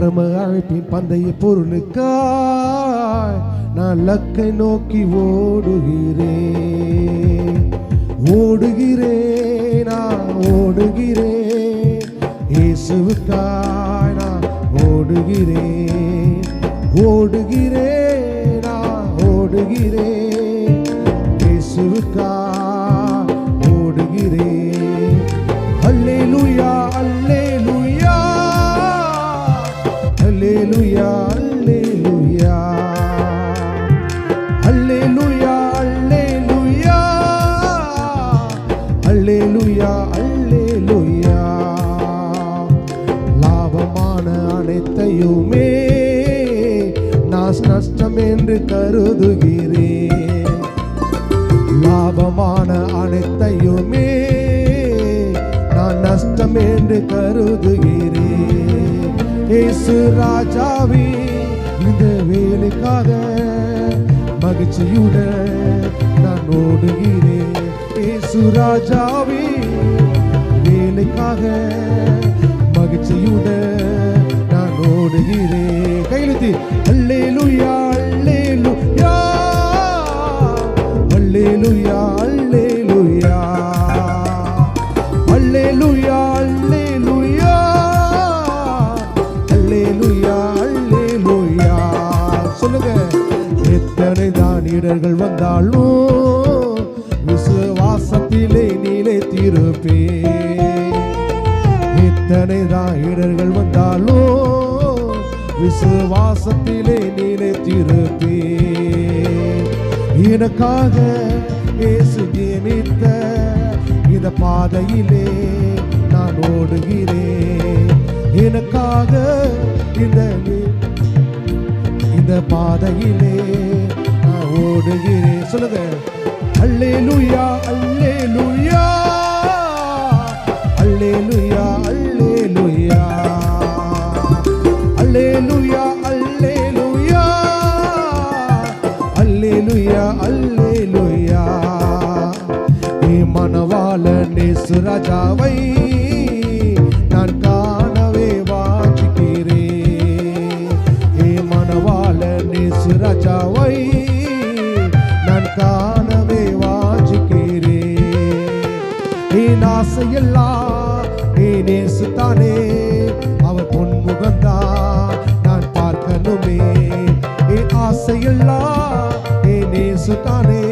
பரம அழைப்பின் பந்தய பொருளுக்காய் நான் லக்கை நோக்கி ஓடுகிறேன். ஓடுகிறேன் நான் ஓடுகிறேன். இயேசுவுக்காய் நான் ஓடுகிறேன். ஓடுகிறேன் நான் ஓடுகிறேன். இயேசுவுக்காய் அல்லேலூயா அல்லேலூயா அல்லேலூயா அல்லேலூயா லாபமான அனைத்தையுமே நான் நஷ்டம் என்று கருதுகிறேன். லாபமான அனைத்தையுமே நான் நஷ்டம் என்று கருதுகிறேன். இயேசு ராஜாவே இந்த வேலைக்காக மகிழ்ச்சியுடன் நான் ஓடுகிறேன். இயேசு ராஜாவே வேலைக்காக மகிழ்ச்சியுடன் நான் ஓடுகிறேன். கையெழுத்தி அல்லேலூயா அல்லேலூயா அல்லேலூயா அல்லேலூயா வீரர்கள் வந்தாலும் விசுவாசத்திலே நிலைத்திருப்பேன் எத்தனை தான் இடர்கள் வந்தாலும் விசுவாசத்திலே நிலைத்திருப்பேன் எனக்காக இயேசு நியமித்த இந்த பாதையிலே நான் ஓடுகிறேன். எனக்காக இந்த இந்த பாதையிலே சொல்லுது அல்லே லுயா அல்லே லுயா அல்லே லுயா அல்லே லுயா அல்லே லுயா அல்லே லுயா அல்லே லுயா அல்லே லுயா நீ மனவாள நேசு ராஜாவை என் ஆசையெல்லாம் நீ நேசுத்தானே அவர் பொன்முகந்தா. நான் பார்க்கணுமே என் ஆசையெல்லாம் நீ நேசுத்தானே.